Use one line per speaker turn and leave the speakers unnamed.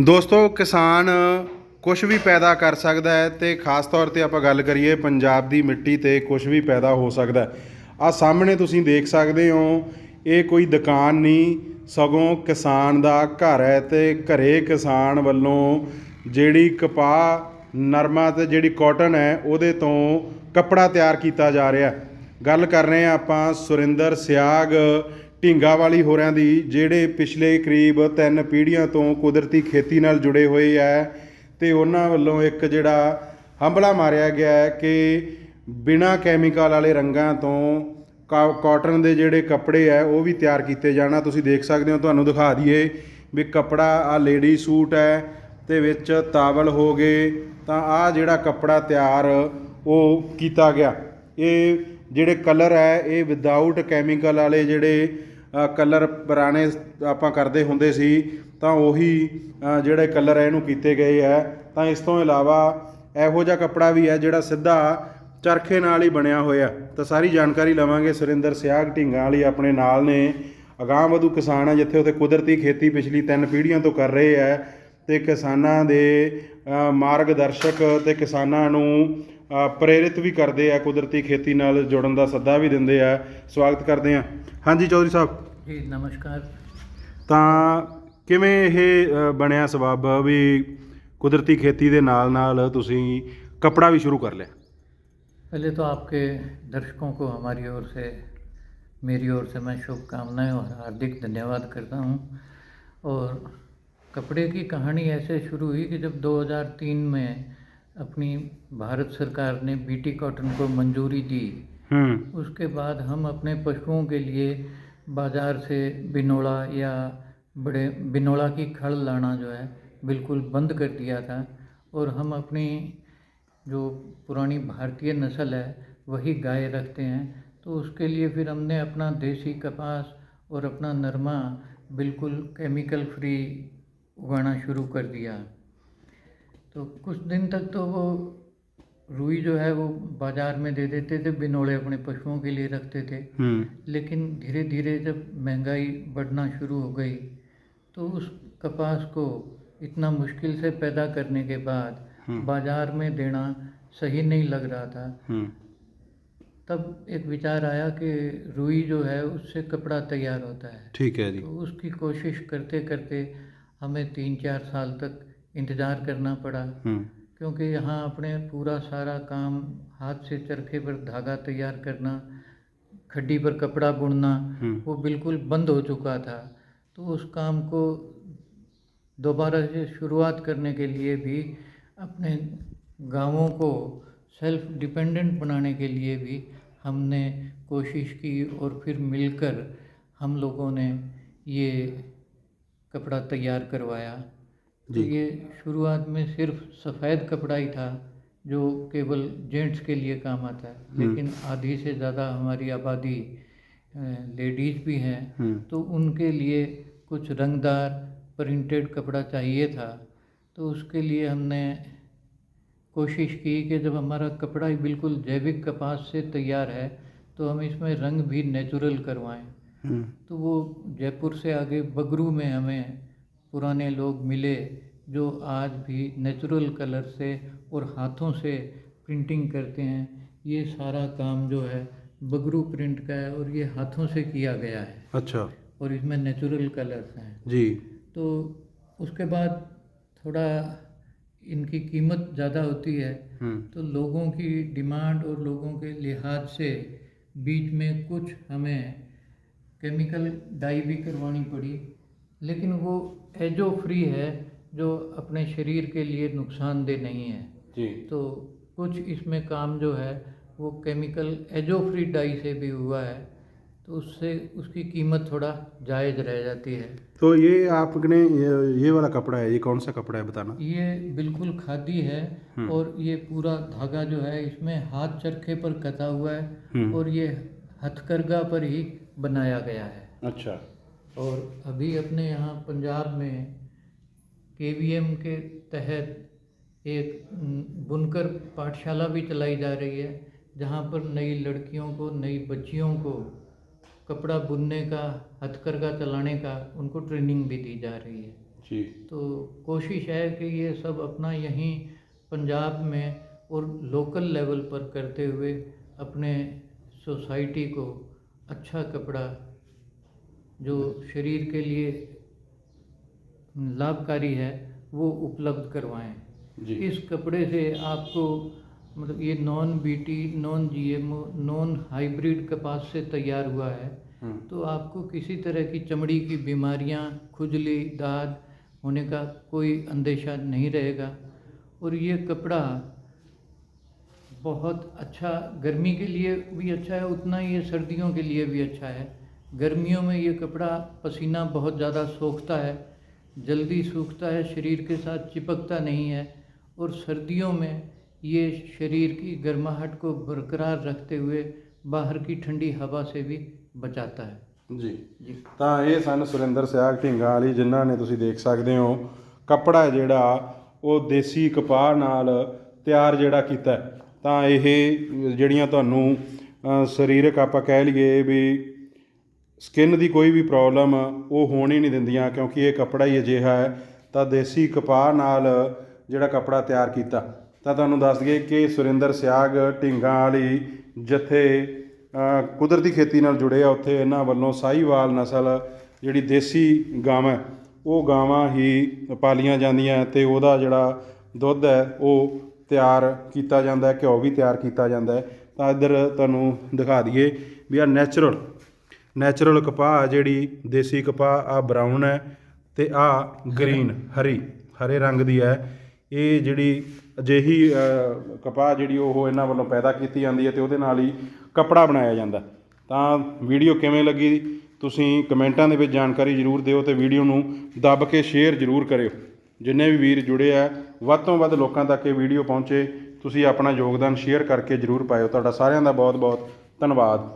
ਦੋਸਤੋ, ਕਿਸਾਨ ਕੁਝ ਵੀ ਪੈਦਾ ਕਰ ਸਕਦਾ ਹੈ ਤੇ ਖਾਸ ਤੌਰ ਤੇ ਆਪਾਂ ਗੱਲ ਕਰੀਏ ਪੰਜਾਬ ਦੀ ਮਿੱਟੀ ਤੇ ਕੁਝ ਵੀ ਪੈਦਾ ਹੋ ਸਕਦਾ ਆ ਸਾਹਮਣੇ ਤੁਸੀਂ ਦੇਖ ਸਕਦੇ ਹੋ, ਇਹ ਕੋਈ ਦੁਕਾਨ ਨਹੀਂ, ਸਗੋਂ ਕਿਸਾਨ ਦਾ ਘਰ ਹੈ ਤੇ ਘਰੇ ਕਿਸਾਨ ਵੱਲੋਂ ਜਿਹੜੀ ਕਪਾਹ, ਨਰਮਾ ਤੇ ਜਿਹੜੀ ਕਾਟਨ ਹੈ, ਉਹਦੇ ਤੋਂ ਕੱਪੜਾ ਤਿਆਰ ਕੀਤਾ ਜਾ ਰਿਹਾ ਗੱਲ ਕਰ ਰਹੇ ਹਾਂ ਆਪਾਂ ਸੁਰਿੰਦਰ ਸਿਆਗ ਢਿੰਗਾ ਵਾਲੀ ਹੋਰਿਆਂ ਦੀ, ਜਿਹੜੇ ਪਿਛਲੇ ਕਰੀਬ ਤਿੰਨ ਪੀੜ੍ਹੀਆਂ ਤੋਂ ਕੁਦਰਤੀ ਖੇਤੀ ਨਾਲ ਜੁੜੇ ਹੋਏ ਹੈ ਤੇ ਉਹਨਾਂ ਵੱਲੋਂ ਇੱਕ ਜਿਹੜਾ ਹੰਬਲਾ ਮਾਰਿਆ ਗਿਆ ਹੈ ਕਿ ਬਿਨਾ ਕੈਮੀਕਲ ਵਾਲੇ ਰੰਗਾਂ ਤੋਂ ਕਾ- ਕਾਟਨ ਦੇ ਜਿਹੜੇ ਕੱਪੜੇ ਹੈ ਉਹ ਵੀ ਤਿਆਰ ਕੀਤੇ ਜਾਣਾ। ਤੁਸੀਂ ਦੇਖ ਸਕਦੇ ਹੋ, ਤੁਹਾਨੂੰ ਦਿਖਾ ਦਈਏ ਵੀ ਕੱਪੜਾ ਆ ਲੇਡੀ ਸੂਟ ਹੈ, ਤੇ ਵਿੱਚ ਤਾਵਲ ਹੋ ਗਏ, ਤਾਂ ਆ ਜਿਹੜਾ ਕੱਪੜਾ ਤਿਆਰ ਉਹ ਕੀਤਾ ਗਿਆ। ਇਹ ਜਿਹੜੇ ਕਲਰ ਹੈ, ਇਹ ਵਿਦਆਊਟ ਕੈਮੀਕਲ ਵਾਲੇ ਜਿਹੜੇ ਕਲਰ ਪੁਰਾਣੇ ਆਪਾਂ ਕਰਦੇ ਹੁੰਦੇ ਸੀ ਤਾਂ ਉਹੀ ਜਿਹੜੇ ਕਲਰ ਹੈ ਇਹਨੂੰ ਕੀਤੇ ਗਏ ਹੈ ਤਾਂ ਇਸ ਤੋਂ ਇਲਾਵਾ ਇਹੋ ਜਿਹਾ ਕੱਪੜਾ ਵੀ ਹੈ ਜਿਹੜਾ ਸਿੱਧਾ ਚਰਖੇ ਨਾਲ ਹੀ ਬਣਿਆ ਹੋਇਆ। ਤਾਂ ਸਾਰੀ ਜਾਣਕਾਰੀ ਲਵਾਂਗੇ ਸੁਰਿੰਦਰ ਸਿਆਗ ਢਿੰਗਾਂ ਵਾਲੀ ਆਪਣੇ ਨਾਲ ਨੇ। ਅਗਾਂਹ ਵਧੂ ਕਿਸਾਨ ਹੈ ਜਿੱਥੇ ਉੱਥੇ ਕੁਦਰਤੀ ਖੇਤੀ ਪਿਛਲੀ ਤਿੰਨ ਪੀੜ੍ਹੀਆਂ ਤੋਂ ਕਰ ਰਹੇ ਹੈ ਤੇ ਕਿਸਾਨਾਂ ਦੇ ਅ, ਮਾਰਗਦਰਸ਼ਕ ਤੇ ਕਿਸਾਨਾਂ ਨੂੰ ਪ੍ਰੇਰਿਤ ਵੀ ਕਰਦੇ ਆ ਕੁਦਰਤੀ ਖੇਤੀ ਨਾਲ ਜੁੜਨ ਦਾ ਸੱਦਾ ਵੀ ਦਿੰਦੇ ਆ। ਸਵਾਗਤ ਕਰਦੇ ਆ। ਹਾਂਜੀ ਚੌਧਰੀ ਸਾਹਿਬ।
ਜੀ ਨਮਸਕਾਰ
ਤਾਂ ਕਿਵੇਂ ਇਹ ਅ, ਬਣਿਆ ਸਬੱਬ ਵੀ ਕੁਦਰਤੀ ਖੇਤੀ ਦੇ ਨਾਲ ਨਾਲ ਤੁਸੀਂ ਕੱਪੜਾ ਵੀ ਸ਼ੁਰੂ ਕਰ ਲਿਆ
पहले तो आपके दर्शकों को हमारी ओर से मेरी ओर से मैं शुभकामनाएं और हार्दिक धन्यवाद करता हूं और कपड़े की कहानी ऐसे शुरू हुई कि जब 2003 में अपनी भारत सरकार ने बीटी कॉटन को मंजूरी दी
ਹੂੰ
उसके बाद हम अपने पशुओं के लिए बाज़ार से बिनोड़ा या बड़े बिनोड़ा की खड़ लाना जो है, बिल्कुल बंद कर दिया था। और हम अपनी जो पुरानी भारतीय नस्ल है, वही गाय रखते हैं। तो उसके लिए फिर हमने अपना देसी कपास और अपना नरमा बिल्कुल केमिकल फ्री उगाना शुरू कर दिया। तो कुछ दिन तक तो वो रुई जो है वो बाज़ार में दे देते थे बिनोड़े अपने पशुओं के लिए रखते थे।
हम्म।
लेकिन धीरे धीरे जब महँगाई बढ़ना शुरू हो गई तो उस कपास को इतना मुश्किल से पैदा करने के बाद हम्म। बाज़ार में देना सही नहीं लग रहा था।
हम्म।
तब एक विचार आया कि रुई जो है उससे कपड़ा तैयार होता है।
ठीक है जी।
तो उसकी कोशिश करते करते हमें तीन चार साल तक इंतज़ार करना पड़ा। क्योंकि यहाँ अपने पूरा सारा काम हाथ से चरखे पर धागा तैयार करना खड्डी पर कपड़ा बुनना
हम्म।
वो बिल्कुल बंद हो चुका था तो उस काम को दोबारा से शुरुआत करने के लिए भी अपने गाँवों को सेल्फ डिपेंडेंट बनाने के लिए भी हमने कोशिश की और फिर मिलकर हम लोगों ने ये कपड़ा तैयार करवाया तो ये शुरुआत में सिर्फ़ सफ़ेद कपड़ा ही था जो केवल जेंट्स के लिए काम आता है। लेकिन आधी से ज़्यादा हमारी आबादी लेडीज़ भी हैं।
हम्म।
तो उनके लिए कुछ रंगदार प्रिंटेड कपड़ा चाहिए था। तो उसके लिए हमने कोशिश की कि जब हमारा कपड़ा ही बिल्कुल जैविक कपास से तैयार है तो हम इसमें रंग भी नेचुरल करवाएँ। तो वो जयपुर से आगे बगरू में हमें पुराने लोग मिले जो आज भी नेचुरल कलर से और हाथों से प्रिंटिंग करते हैं। ये सारा काम जो है बगरू प्रिंट का है और ये हाथों से किया गया है।
अच्छा।
और इसमें नेचुरल कलर्स हैं।
जी।
तो उसके बाद थोड़ा इनकी कीमत ज़्यादा होती है।
हम्म।
तो लोगों की डिमांड और लोगों के लिहाज से बीच में कुछ हमें केमिकल डाई भी करवानी पड़ी। लेकिन वो एजो फ्री है जो अपने शरीर के लिए नुकसानदेह नहीं है।
ਜੀ
तो कुछ इसमें काम जो है वो केमिकल एजो फ्री डाई से भी हुआ है तो उससे उसकी कीमत थोड़ा जायज़ रह जाती है।
तो ये आपने ये, ये वाला कपड़ा है ये कौन सा कपड़ा है बताना?
ये बिल्कुल खादी है
हम्म।
और ये पूरा धागा जो है इसमें हाथ चरखे पर कता हुआ है
हम्म।
और ये हथकरघा पर ही बनाया गया है।
अच्छा।
और अभी अपने यहाँ पंजाब में केवीएम के तहत एक बुनकर पाठशाला भी चलाई जा रही है जहाँ पर नई लड़कियों को नई बच्चियों को कपड़ा बुनने का हथकरघा चलाने का उनको ट्रेनिंग भी दी जा रही है।
ਜੀ
तो कोशिश है कि ये सब अपना यहीं पंजाब में और लोकल लेवल पर करते हुए अपने सोसाइटी को अच्छा कपड़ा जो शरीर के लिए लाभकारी है वो उपलब्ध करवाएँ। इस कपड़े से आपको मतलब ये non BT non GMO non hybrid कपास से तैयार हुआ है।
हम्म,
तो आपको किसी तरह की चमड़ी की बीमारियाँ खुजली दाद होने का कोई अंदेशा नहीं रहेगा। और ये कपड़ा बहुत अच्छा गर्मी के लिए भी अच्छा है उतना ही ये सर्दियों के लिए भी अच्छा है। गर्मियों में ये कपड़ा पसीना बहुत ज़्यादा सोखता है जल्दी सूखता है शरीर के साथ चिपकता नहीं है और सर्दियों में ये शरीर की गर्माहट को बरकरार रखते हुए बाहर की ठंडी हवा से भी बचाता है
ਜੀ
जी
ਤਾਂ ਇਹ ਸਨ ਸੁਰਿੰਦਰ ਸਿਆਗ ਢਿੰਗਾ ਵਾਲੀ ਜਿਨ੍ਹਾਂ ਨੇ ਤੁਸੀਂ ਦੇਖ ਸਕਦੇ ਹੋ ਕੱਪੜਾ ਜਿਹੜਾ ਉਹ ਦੇਸੀ ਕਪਾਹ ਨਾਲ ਤਿਆਰ ਜਿਹੜਾ ਕੀਤਾ ਹੈ। ਤਾਂ ਇਹ ਜਿਹੜੀਆਂ ਤੁਹਾਨੂੰ ਅ, ਸਰੀਰਕ ਆਪਾਂ ਕਹਿ ਲਈਏ ਵੀ ਸਕਿਨ ਦੀ ਕੋਈ ਵੀ ਪ੍ਰੋਬਲਮ ਉਹ ਹੋਣ ਹੀ ਨਹੀਂ ਦਿੰਦੀਆਂ ਕਿਉਂਕਿ ਇਹ ਕੱਪੜਾ ਹੀ ਅਜਿਹਾ ਹੈ। ਤਾਂ ਦੇਸੀ ਕਪਾਹ ਨਾਲ ਜਿਹੜਾ ਕੱਪੜਾ ਤਿਆਰ ਕੀਤਾ। ਤਾਂ ਤੁਹਾਨੂੰ ਦੱਸ ਦਈਏ ਕਿ ਸੁਰਿੰਦਰ ਸਿਆਗ ਢਿੰਗਾਂ ਵਾਲੀ ਜਿੱਥੇ ਕੁਦਰਤੀ ਖੇਤੀ ਨਾਲ ਜੁੜੇ ਆ ਉੱਥੇ, ਇਹਨਾਂ ਵੱਲੋਂ ਸਾਹੀਵਾਲ ਨਸਲ ਜਿਹੜੀ ਦੇਸੀ ਗਾਵਾਂ ਉਹ ਗਾਵਾਂ ਹੀ ਪਾਲੀਆਂ ਜਾਂਦੀਆਂ ਤੇ ਉਹਦਾ ਜਿਹੜਾ ਦੁੱਧ ਹੈ, ਉਹ ਤਿਆਰ ਕੀਤਾ ਜਾਂਦਾ ਹੈ, ਘਿਓ ਵੀ ਤਿਆਰ ਕੀਤਾ ਜਾਂਦਾ ਹੈ। ਤਾਂ ਇੱਧਰ ਤੁਹਾਨੂੰ ਦਿਖਾ ਦਈਏ ਵੀ ਆ ਨੈਚੁਰਲ ਨੈਚੁਰਲ ਕਪਾਹ ਆ ਜਿਹੜੀ, ਦੇਸੀ ਕਪਾਹ, ਆ ਬਰਾਊਨ ਹੈ ਤੇ ਆ ਗ੍ਰੀਨ ਹਰੀ, ਹਰੇ ਰੰਗ ਦੀ ਹੈ। ਇਹ ਜਿਹੜੀ ਅਜਿਹੀ ਕਪਾਹ ਜਿਹੜੀ ਉਹ ਇਹਨਾਂ ਵੱਲੋਂ ਪੈਦਾ ਕੀਤੀ ਜਾਂਦੀ ਹੈ ਤੇ ਉਹਦੇ ਨਾਲ ਹੀ ਕਪੜਾ ਬਣਾਇਆ ਜਾਂਦਾ। ਤਾਂ ਵੀਡੀਓ ਕਿਵੇਂ ਲੱਗੀ, ਤੁਸੀਂ ਕਮੈਂਟਾਂ ਦੇ ਵਿੱਚ ਜਾਣਕਾਰੀ ਜ਼ਰੂਰ ਦਿਓ ਤੇ ਵੀਡੀਓ ਨੂੰ ਦੱਬ ਕੇ ਸ਼ੇਅਰ ਜ਼ਰੂਰ ਕਰਿਓ। ਜਿੰਨੇ ਵੀ ਵੀਰ ਜੁੜੇ ਆ, ਵੱਧ ਤੋਂ ਵੱਧ ਲੋਕਾਂ ਤੱਕ ਇਹ ਵੀਡੀਓ ਪਹੁੰਚੇ, ਤੁਸੀਂ ਆਪਣਾ ਯੋਗਦਾਨ ਸ਼ੇਅਰ ਕਰਕੇ ਜ਼ਰੂਰ ਪਾਇਓ। ਤੁਹਾਡਾ ਸਾਰਿਆਂ ਦਾ ਬਹੁਤ ਬਹੁਤ ਧੰਨਵਾਦ।